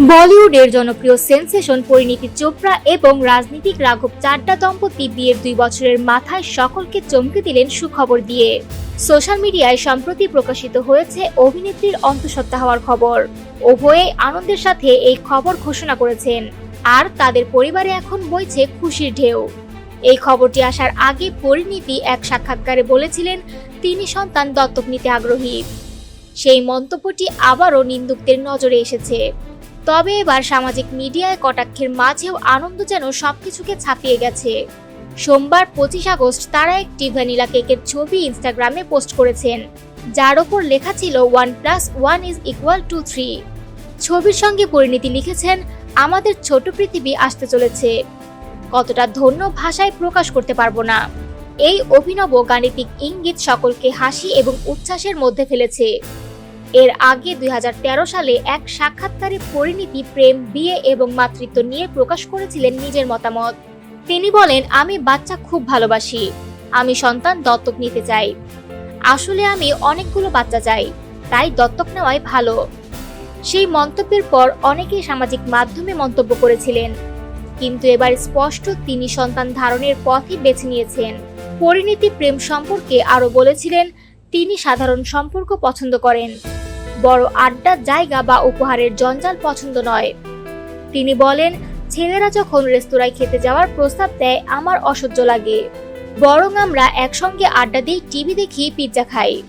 বলিউডের জনপ্রিয় সেন্সেশন পরিণীতি চোপড়া এবং রাজনীতিক রাঘব চাড্ডা দম্পতি বিয়ের দুই বছরের মাথায় সকলকে চমকে দিলেন সুখবর দিয়ে। সোশ্যাল মিডিয়ায় সম্প্রতি প্রকাশিত হয়েছে অভিনেত্রীর অন্তঃসত্ত্বা হওয়ার খবর। উভয়ে আনন্দের সাথে এই খবর ঘোষণা করেছেন। আর তাদের পরিবারে এখন বইছে খুশির ঢেউ। এই খবরটি আসার আগে পরিণীতি এক সাক্ষাৎকারে বলেছিলেন, তিনি সন্তান দত্তক নিতে আগ্রহী। সেই মন্তব্যটি আবারও নিন্দুকদের নজরে এসেছে। তবে এবার সামাজিক মিডিয়ায় কটাক্ষের মাঝেও আনন্দ যেন সবকিছুকে ছাপিয়ে গেছে। সোমবার পঁচিশ আগস্ট তারা একটি ভ্যানিলা কেকের ছবি ইনস্টাগ্রামে পোস্ট করেছেন। যার ওপর লেখা ছিল one plus one is equal to three ছবির সঙ্গে পরিণীতি লিখেছেন, আমাদের ছোট পৃথিবী আসতে চলেছে। কতটা ধন্য ভাষায় প্রকাশ করতে পারব না। এই অভিনব গাণিতিক ইঙ্গিত সকলকে হাসি এবং উচ্ছ্বাসের মধ্যে ফেলেছে। এর আগে দুই হাজার তেরো সালে এক সাক্ষাৎকারে পরিণীতি, প্রেম, বিয়ে এবং মাতৃত্ব নিয়ে প্রকাশ করেছিলেন নিজের মতামত। তিনি বলেন, আমি বাচ্চা খুব ভালোবাসি। আমি সন্তান দত্তক নিতে চাই। আসলে আমি অনেকগুলো বাচ্চা চাই, তাই দত্তক নেওয়াই ভালো। সেই মন্তব্যের পর অনেকেই সামাজিক মাধ্যমে মন্তব্য করেছিলেন। কিন্তু এবার স্পষ্ট তিনি সন্তান ধারণের পথই বেছে নিয়েছেন। পরিণীতি প্রেম সম্পর্কে আরও বলেছিলেন, তিনি সাধারণ সম্পর্ক পছন্দ করেন। বড় আড্ডার জায়গা বা উপহারের জঞ্জাল পছন্দ নয়। তিনি বলেন, ছেলেরা যখন রেস্তোরাঁয় খেতে যাওয়ার প্রস্তাব দেয়, আমার অসহ্য লাগে। বরং আমরা একসঙ্গে আড্ডা দিই, টিভি দেখি, পিৎজা খাই।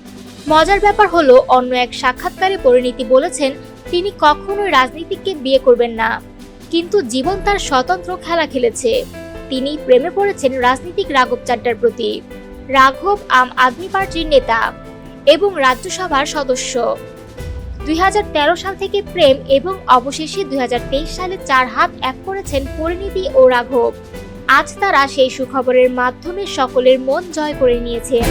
মজার ব্যাপার হলো, অন্য এক সাক্ষাৎকারে পরিণীতি বলেছেন, তিনি কখনোই রাজনীতিককে বিয়ে করবেন না। কিন্তু জীবন তার স্বতন্ত্র খেলা খেলেছে। তিনি প্রেমে পড়েছেন রাজনীতিক রাঘব চাড্ডার প্রতি। রাঘব আম আদমি পার্টির নেতা এবং রাজ্যসভার সদস্য। দুই হাজার তেরো সাল থেকে প্রেম এবং অবশেষে দুই হাজার তেইশ সালে চার হাত এক করেছেন পরিণীতি ও রাঘব। আজ তারা সেই সুখবরের মাধ্যমে সকলের মন জয় করে নিয়েছেন